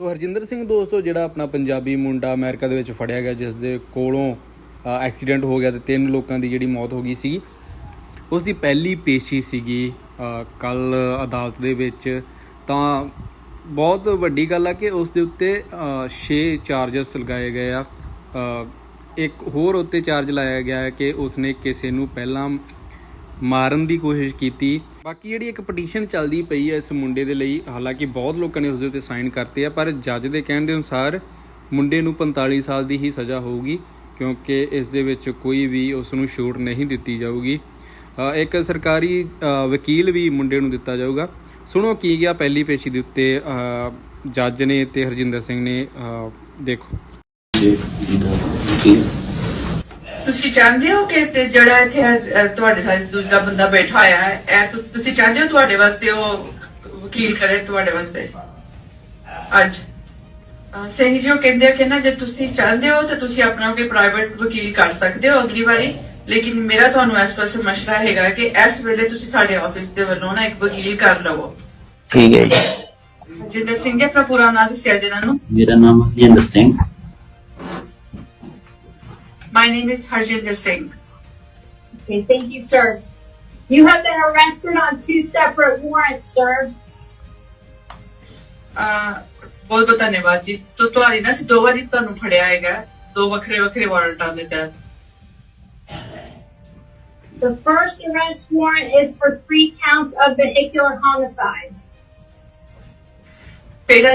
ਸੋ ਹਰਜਿੰਦਰ ਸਿੰਘ ਦੋਸਤੋ, ਜਿਹੜਾ ਆਪਣਾ ਪੰਜਾਬੀ ਮੁੰਡਾ ਅਮਰੀਕਾ ਦੇ ਵਿੱਚ ਫੜਿਆ ਗਿਆ, ਜਿਸ ਦੇ ਕੋਲੋਂ ਐਕਸੀਡੈਂਟ ਹੋ ਗਿਆ ਤੇ ਤਿੰਨ ਲੋਕਾਂ ਦੀ ਜਿਹੜੀ ਮੌਤ ਹੋ ਗਈ ਸੀ। ਉਸ ਦੀ ਪਹਿਲੀ ਪੇਸ਼ੀ ਸੀਗੀ ਕੱਲ ਅਦਾਲਤ ਦੇ ਵਿੱਚ। ਤਾਂ ਬਹੁਤ ਵੱਡੀ ਗੱਲ ਆ ਕਿ ਉਸ ਦੇ ਉੱਤੇ 6 ਚਾਰਜਸ ਲਗਾਏ ਗਏ ਆ। ਇੱਕ ਹੋਰ ਉੱਤੇ ਚਾਰਜ ਲਾਇਆ ਗਿਆ ਹੈ ਕਿ ਉਸਨੇ ਕਿਸੇ ਨੂੰ ਪਹਿਲਾਂ ਮਾਰਨ ਦੀ ਕੋਸ਼ਿਸ਼ ਕੀਤੀ। ਬਾਕੀ ਜਿਹੜੀ ਇੱਕ ਪਟੀਸ਼ਨ ਚੱਲਦੀ ਪਈ ਹੈ ਇਸ ਮੁੰਡੇ ਦੇ ਲਈ ਹਾਲਾਂਕਿ ਬਹੁਤ ਲੋਕਾਂ ਨੇ ਉਸ ਦੇ ਉੱਤੇ ਸਾਈਨ ਕਰਤੇ ਆ ਪਰ ਜੱਜ ਦੇ ਕਹਿਣ ਦੇ ਅਨੁਸਾਰ ਮੁੰਡੇ ਨੂੰ 45 ਸਾਲ ਦੀ ਹੀ ਸਜ਼ਾ ਹੋਊਗੀ ਕਿਉਂਕਿ ਇਸ ਦੇ ਵਿੱਚ ਕੋਈ ਵੀ ਉਸ ਨੂੰ ਛੂਟ ਨਹੀਂ ਦਿੱਤੀ ਜਾਊਗੀ। ਇੱਕ ਸਰਕਾਰੀ ਵਕੀਲ ਵੀ ਮੁੰਡੇ ਨੂੰ ਦਿੱਤਾ ਜਾਊਗਾ। ਸੁਣੋ ਕੀ ਗਿਆ ਪਹਿਲੀ ਪੇਸ਼ੀ ਦੇ ਉੱਤੇ ਜੱਜ ਨੇ ਤੇ ਹਰਜਿੰਦਰ ਸਿੰਘ ਨੇ ਅ, ਦੇਖੋ। ਤੁਸੀਂ ਚਾਹੁੰਦੇ ਹੋ ਕਿ ਤੇ ਜਿਹੜਾ ਇੱਥੇ ਅਹ, ਤੁਹਾਡੇ ਨਾਲ ਦੂਜਾ ਬੰਦਾ ਬੈਠਾ ਹੋਇਆ ਹੈ ਇਹ ਤੁ- ਤੁਸੀਂ ਚਾਹੁੰਦੇ ਹੋ ਤੁਹਾਡੇ ਵਾਸਤੇ ਉਹ ਵਕੀਲ ਕਰੇ ਤੁਹਾਡੇ ਵਾਸਤੇ? ਅੱਜ। ਅਹ, ਸਿੰਘ ਜੀ ਉਹ ਕਹਿੰਦੇ ਆ ਕਿ ਨਾ ਜੇ ਤੁਸੀਂ ਚਾਹੁੰਦੇ ਹੋ ਤਾਂ ਤੁਸੀਂ ਆਪਣਾ ਕੋਈ ਪ੍ਰਾਈਵੇਟ ਵਕੀਲ ਕਰ ਸਕਦੇ ਹੋ ਅਗਲੀ ਵਾਰੀ ਲੇਕਿਨ ਮੇਰਾ ਤੁਹਾਨੂੰ ਇਸ ਪਾਸੇ ਮਸ਼ਵਰਾ ਹੈਗਾ ਕਿ ਇਸ ਵੇਲੇ ਤੁਸੀਂ ਸਾਡੇ ਆਫਿਸ ਦੇ ਵੱਲੋਂ ਨਾ ਇੱਕ ਵਕੀਲ ਕਰ ਲਵੋ। ਠੀਕ ਹੈ ਜੀ। ਜਿੰਦਰ ਸਿੰਘ ਜੀ ਆਪਣਾ ਪੂਰਾ ਨਾਮ ਦੱਸਿਆ ਜਿਹਨਾਂ ਨੂੰ। ਮੇਰਾ ਨਾਮ Harjinder Singh. My name is Harjinder Singh Okay, thank you, sir. You have been arrested on two separate warrants, sir. ਅਹ ਬਹੁਤ ਬਹੁਤ ਧੰਨਵਾਦ ਜੀ ਤੋ ਤੁਹਾਡੀ ਨਾ ਅਸੀਂ ਦੋ ਵਾਰੀ ਤੁਹਾਨੂੰ ਫੜਿਆ ਹੈਗਾ ਦੋ ਵੱਖਰੇ ਵੱਖਰੇ ਵਾਰੰਟਾਂ ਦੇ ਤਹਿਤ The first arrest warrant is for three counts of vehicular homicide. ਪਹਿਲਾ